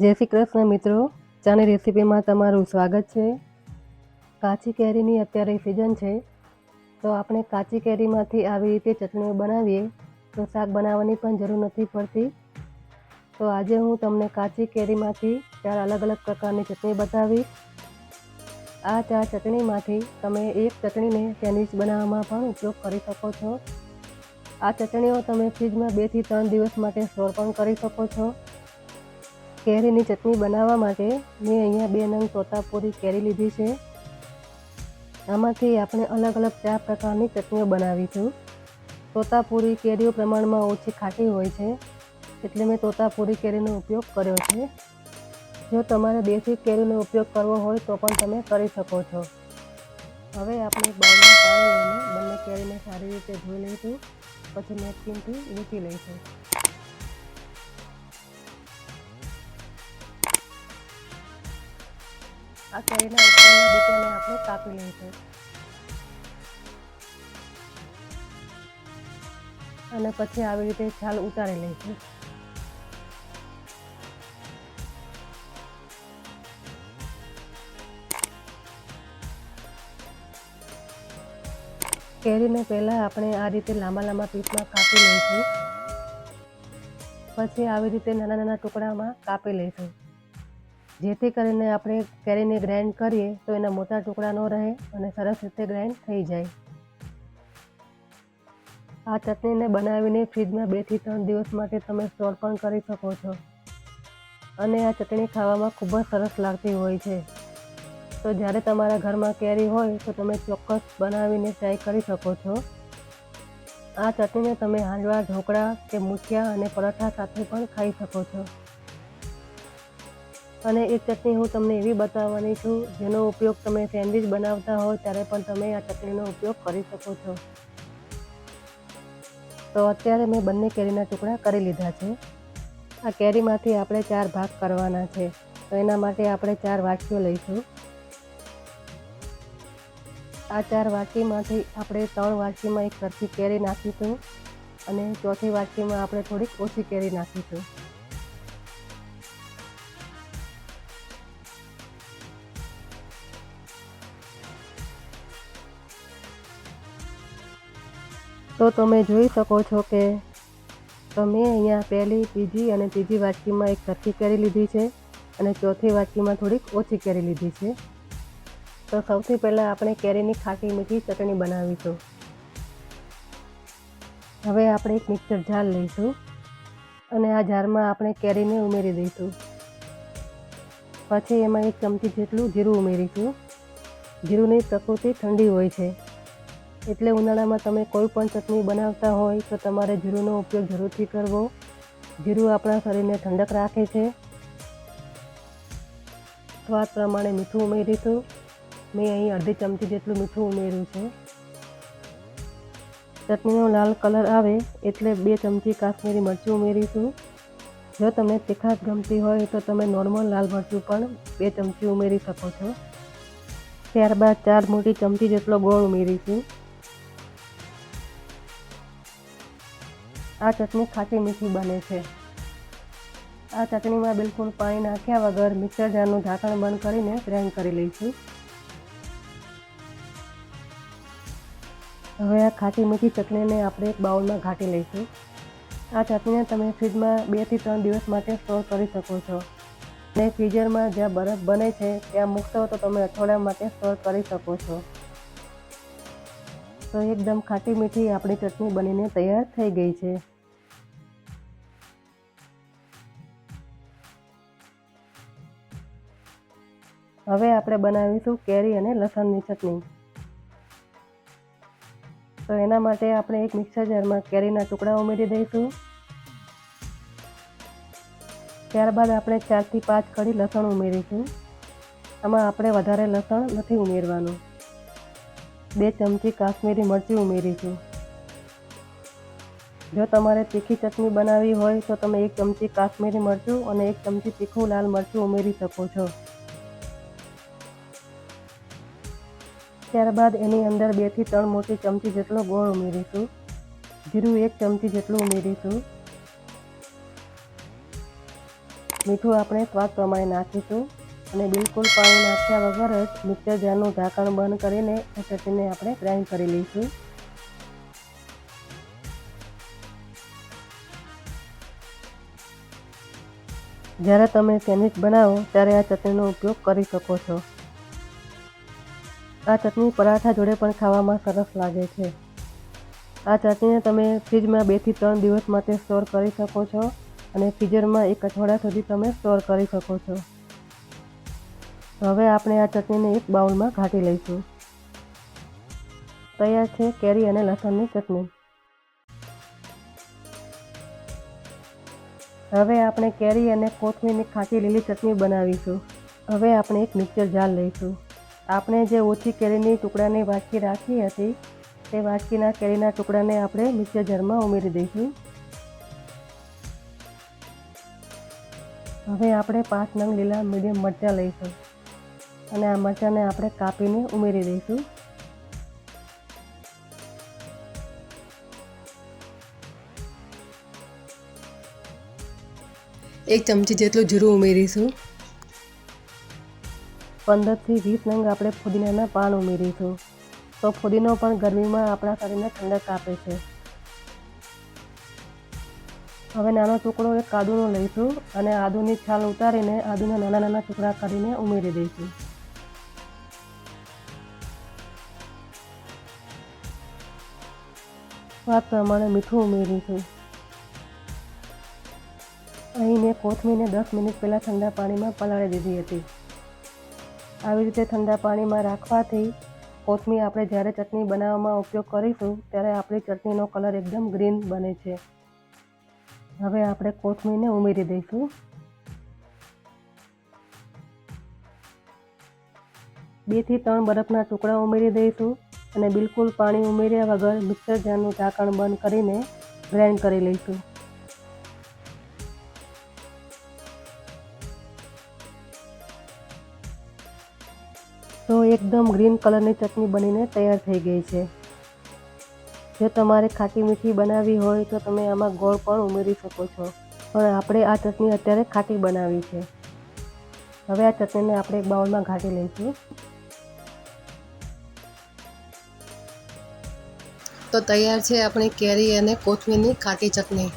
જય શ્રી કૃષ્ણ મિત્રો. ચાની રેસીપીમાં તમારું સ્વાગત છે. કાચી કેરીની અત્યારે સિઝન છે. તો આપણે કાચી કેરીમાંથી આવી રીતે ચટણીઓ બનાવીએ. તો શાક બનાવવાની પણ જરૂર નથી પડતી. તો આજે હું તમને કાચી કેરીમાંથી ચાર અલગ અલગ પ્રકારની ચટણી બતાવીશ. આ ચાર ચટણીમાંથી તમે એક ચટણીને સેન્ડવિચ બનાવવામાં પણ ઉપયોગ કરી શકો છો. આ ચટણીઓ તમે ફ્રીજમાં બેથી ત્રણ દિવસ માટે સ્ટોર પણ કરી શકો છો. કેરીની ચટણી બનાવવા માટે મેં અહીંયા બે નંગ તોતાપુરી કેરી લીધી છે. આમાંથી આપણે અલગ અલગ ચાર પ્રકારની ચટણીઓ બનાવીશું. તોતાપુરી કેરીઓ પ્રમાણમાં ઓછી ખાટી હોય છે, એટલે મેં તોતાપુરી કેરીનો ઉપયોગ કર્યો છે. જો તમારે દેશી કેરીનો ઉપયોગ કરવો હોય તો પણ તમે કરી શકો છો. હવે આપણે બાઉલમાં પાણી લઈને બંને કેરીને સારી રીતે ધોઈ લઈશું, પછી નેપકિનથી વીંટી લઈશું. આ કેરીના ઉપરના બીજાને આપણે કાપી લઈશું અને પછી આવી રીતે છાલ ઉતારી લઈશું કેરીને પહેલાં આપણે આ રીતે લાંબા લાંબા પીસમાં કાપી લઈશું. પછી આવી રીતે નાના નાના ટુકડામાં કાપી લઈશું. જેથી કરીને આપણે કેરીને ગ્રાઇન્ડ કરીએ તો એના મોટા ટુકડા ન રહે અને સરસ રીતે ગ્રાઇન્ડ થઈ જાય. આ ચટણીને બનાવીને ફ્રીજમાં બેથી ત્રણ દિવસ માટે તમે સ્ટોર પણ કરી શકો છો. અને આ ચટણી ખાવામાં ખૂબ જ સરસ લાગતી હોય છે. તો જ્યારે તમારા ઘરમાં કેરી હોય તો તમે ચોક્કસ બનાવીને ટ્રાય કરી શકો છો. આ ચટણીને તમે હાંડવા, ઢોકળા કે મૂઠિયા અને પરોઠા સાથે પણ ખાઈ શકો છો. અને એ ચટણી હું તમને એવી બતાવવાની છું, જેનો ઉપયોગ તમે સેન્ડવિચ બનાવતા હો ત્યારે પણ તમે આ ચટણીનો ઉપયોગ કરી શકો છો. તો અત્યારે મેં બંને કેરીના ટુકડા કરી લીધા છે. આ કેરીમાંથી આપણે ચાર ભાગ કરવાના છે. તો એના માટે આપણે ચાર વાટકીઓ લઈશું. આ ચાર વાટકીમાંથી આપણે ત્રણ વાટકીમાં એક સરખી કેરી નાખીશું અને ચોથી વાટકીમાં આપણે થોડીક ઓછી કેરી નાખીશું. તો તમે જોઈ શકો છો કે તમે અહીંયા પહેલી બીજી અને ત્રીજી વાટકીમાં એક સરખી કરી લીધી છે અને ચોથી વાટકીમાં થોડીક ઓછી કેરી લીધી છે. તો સૌથી પહેલાં આપણે કેરીની ખાટી મીઠી ચટણી બનાવીશું. હવે આપણે એક મિક્સર જાર લઈશું અને આ જારમાં આપણે કેરીને ઉમેરી દઈશું. પછી એમાં એક ચમચી જેટલું જીરું ઉમેરીશું. જીરુંની પ્રકૃતિ ઠંડી હોય છે. એટલે ઉનાળામાં તમે કોઈ પણ ચટણી બનાવતા હોય તો તમારે જીરુંનો ઉપયોગ જરૂરથી કરવો. જીરું આપણા શરીરને ઠંડક રાખે છે. સ્વાદ પ્રમાણે મીઠું ઉમેરીશું. મેં અહીં અડધી ચમચી જેટલું મીઠું ઉમેર્યું છે. ચટણીનો લાલ કલર આવે એટલે બે ચમચી કાશ્મીરી મરચું ઉમેરીશું. જો તમને તીખાશ ગમતી હોય તો તમે નોર્મલ લાલ મરચું પણ બે ચમચી ઉમેરી શકો છો. ત્યારબાદ ચાર મોટી ચમચી જેટલો ગોળ ઉમેરીશું. આ ચટણી ખાટી મીઠી બને છે. આ ચટણીમાં બિલકુલ પાણી નાખ્યા વગર મિક્સર જારનું ઢાંકણ બંધ કરીને ગ્રાઇન્ડ કરી લઈશું. હવે આ ખાટી મીઠી ચટણીને આપણે એક બાઉલમાં ઘાટી લઈશું. આ ચટણીને તમે ફ્રીજમાં બેથી ત્રણ દિવસ માટે સ્ટોર કરી શકો છો. અને ફ્રીઝરમાં જ્યાં બરફ બને છે, ત્યાં મૂકશો તો તમે અઠવાડિયા માટે સ્ટોર કરી શકો છો. તો એકદમ ખાટી મીઠી આપણી ચટણી બનીને તૈયાર થઈ ગઈ છે. હવે આપણે બનાવીશું કેરી અને લસણની ચટણી. તો એના માટે આપણે એક મિક્સર જારમાં કેરીના ટુકડા ઉમેરી દઈશું. ત્યારબાદ આપણે ચારથી પાંચ કડી લસણ ઉમેરીશું. આમાં આપણે વધારે લસણ નથી ઉમેરવાનું. બે ચમચી કાશ્મીરી મરચી ઉમેરીશું જો તમારે તીખી ચટણી બનાવવી હોય તો તમે એક ચમચી કાશ્મીરી મરચું અને એક ચમચી તીખું લાલ મરચું ઉમેરી શકો છો. ત્યારબાદ એની અંદર બેથી ત્રણ મોટી ચમચી જેટલો ગોળ ઉમેરીશું જીરું એક ચમચી જેટલું ઉમેરીશું મીઠું આપણે સ્વાદ પ્રમાણે નાખીશું. અને બિલકુલ પાણી નાખ્યા વગર જ મિક્સર જારનું ઢાંકણ બંધ કરીને આ ચટણીને આપણે ગ્રાઇન્ડ કરી લઈશું. જ્યારે તમે સેન્ડવિચ બનાવો ત્યારે આ ચટણીનો ઉપયોગ કરી શકો છો. આ ચટણી પરાઠા જોડે પણ ખાવામાં સરસ લાગે છે. આ ચટણીને તમે ફ્રીજમાં બેથી ત્રણ દિવસ માટે સ્ટોર કરી શકો છો અને ફ્રીઝરમાં એક અઠવાડિયા સુધી તમે સ્ટોર કરી શકો છો. હવે આપણે આ ચટણીને એક બાઉલમાં ઘાટી લઈશું. તૈયાર છે કેરી અને લસણની ચટણી. હવે આપણે કેરી અને કોથમીરની ખાટી લીલી ચટણી બનાવીશું. હવે આપણે એક મિક્સર જાર લઈશું. આપણે જે ઓછી કેરીની ટુકડાની વાટકી રાખી હતી, તે વાટકીના કેરીના ટુકડાને આપણે મિક્સર જારમાં ઉમેરી દઈશું. હવે આપણે પાંચ નંગ લીલા મીડિયમ મરચાં લઈશું. અને આ મરચાંને આપણે કાપીને ઉમેરી દઈશું. એક ચમચી જેટલું જીરું ઉમેરીશું. પંદરથી વીસ નંગ આપણે ફુદીનાના પાન ઉમેરીશું. તો ફુદીનો પણ ગરમીમાં આપણા શરીરને ઠંડક આપે છે. હવે નાનો ટુકડો એક આદુનો લઈશું અને આદુની છાલ ઉતારીને આદુના નાના નાના ટુકડા કરીને ઉમેરી દઈશું. સ્વાદ પ્રમાણે મીઠું ઉમેરીશું અહીં મેં કોથમીરને દસ મિનિટ પહેલાં ઠંડા પાણીમાં પલાળી દીધી હતી. આવી રીતે ઠંડા પાણીમાં રાખવાથી કોથમીર આપણે જ્યારે ચટણી બનાવવામાં ઉપયોગ કરીશું, ત્યારે આપણી ચટણીનો કલર એકદમ ગ્રીન બને છે. હવે આપણે કોથમીરને ઉમેરી દઈશું. બેથી ત્રણ બરફના ટુકડા ઉમેરી દઈશું. અને બિલકુલ પાણી ઉમેર્યા વગર મિક્સર જારનું ઢાંકણ બંધ કરીને ગ્રાઇન્ડ કરી લઈશું. તો એકદમ ગ્રીન કલરની ચટણી બનીને તૈયાર થઈ ગઈ છે. જો તમારે ખાટી મીઠી બનાવવી હોય તો તમે આમાં ગોળ પણ ઉમેરી શકો છો. પણ આપણે આ ચટણી અત્યારે ખાટી બનાવી છે. હવે આ ચટણીને આપણે એક બાઉલમાં ઘાટી લઈશું. તો તૈયાર છે આપણી કેરી અને કોથમીરની ખાટી ચટણી.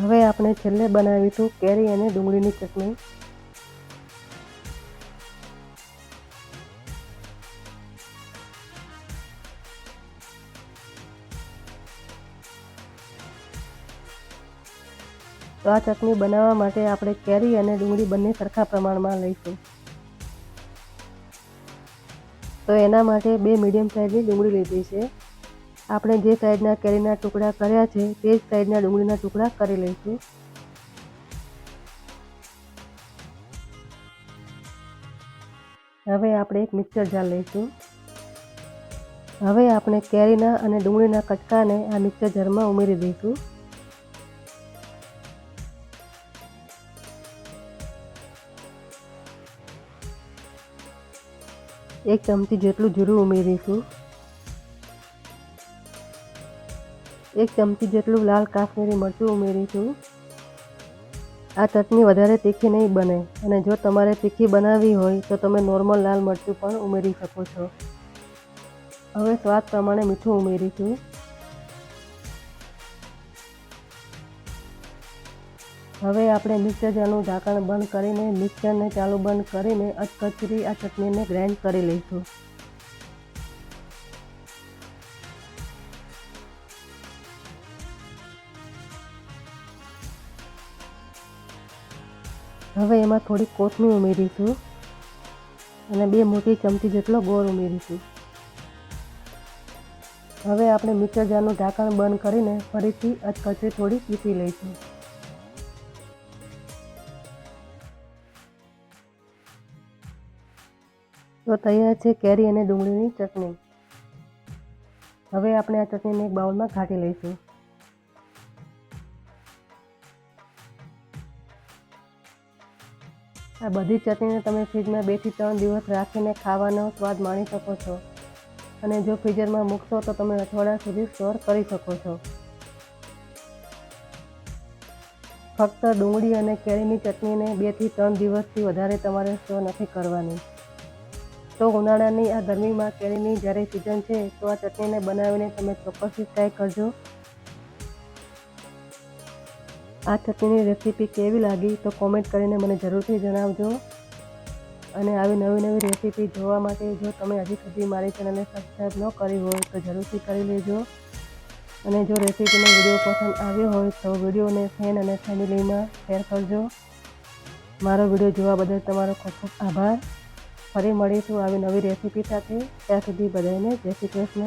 હવે આપણે છેલ્લે બનાવીશું કેરી અને ડુંગળીની ચટણી. તો આ ચટણી બનાવવા માટે આપણે કેરી અને ડુંગળી બંને સરખા પ્રમાણમાં લઈશું. તો એના માટે બે મીડિયમ સાઇઝની ડુંગળી લીધી છે. આપણે જે સાઈડના કેરીના ટુકડા કર્યા છે, તે જ સાઈડના ડુંગળીના ટુકડા કરી લઈશું. હવે આપણે એક મિક્સર જાર લઈશું. હવે આપણે કેરીના અને ડુંગળીના કટકાને આ મિક્સર જારમાં ઉમેરી દઈશું. એક ચમચી જેટલું જીરું ઉમેરીશું. એક ચમચી જેટલું લાલ કાશ્મીરી મરચું ઉમેરીશું. આ ચટણી વધારે તીખી નહીં બને અને જો તમારે તીખી બનાવવી હોય તો તમે નોર્મલ લાલ મરચું પણ ઉમેરી શકો છો. હવે સ્વાદ પ્રમાણે મીઠું ઉમેરીશું. હવે આપણે મિક્સરનું ઢાંકણ બંધ કરીને મિક્સરને ચાલુ બંધ કરીને અધકચરી આ ચટણીને ગ્રાઇન્ડ કરી લઈશું. હવે એમાં થોડી કોથમીર ઉમેરીશું અને બે મોટી ચમચી જેટલો ગોળ ઉમેરીશું. હવે આપણે મિક્સર જારનું ઢાંકણ બંધ કરીને ફરીથી અધકચરી થોડી પીસી લઈશું. તો તૈયાર છે કેરી અને ડુંગળીની ચટણી. હવે આપણે આ ચટણીને એક બાઉલમાં ઘાટી લઈશું. આ બધી ચટણીને તમે ફ્રીજમાં બેથી ત્રણ દિવસ રાખીને ખાવાનો સ્વાદ માણી શકો છો. અને જો ફ્રીઝરમાં મૂકશો તો તમે અઠવાડિયા સુધી સ્ટોર કરી શકો છો. ફક્ત ડુંગળી અને કેરીની ચટણીને બેથી ત્રણ દિવસથી વધારે તમારે સ્ટોર નથી કરવાની. તો ઉનાળાની આ ગરમીમાં કેરીની જ્યારે સિઝન છે, તો આ ચટણીને બનાવીને તમે ચોક્કસથી ટ્રાય કરજો. આ ચટણીની રેસીપી કેવી લાગી તો કોમેન્ટ કરીને મને જરૂરથી જણાવજો. અને આવી નવી નવી રેસીપી જોવા માટે જો તમે હજી સુધી મારી ચેનલને સબસ્ક્રાઈબ ન કરી હોય તો જરૂરથી કરી લેજો. અને જો રેસીપીનો વીડિયો પસંદ આવ્યો હોય તો વિડીયોને ફ્રેન્ડ અને ફેમિલીમાં શેર કરજો. મારો વીડિયો જોવા બદલ તમારો ખૂબ ખૂબ આભાર. ફરી મળીશું આવી નવી રેસીપી સાથે. ત્યાં સુધી બધાને જય શ્રી કૃષ્ણ.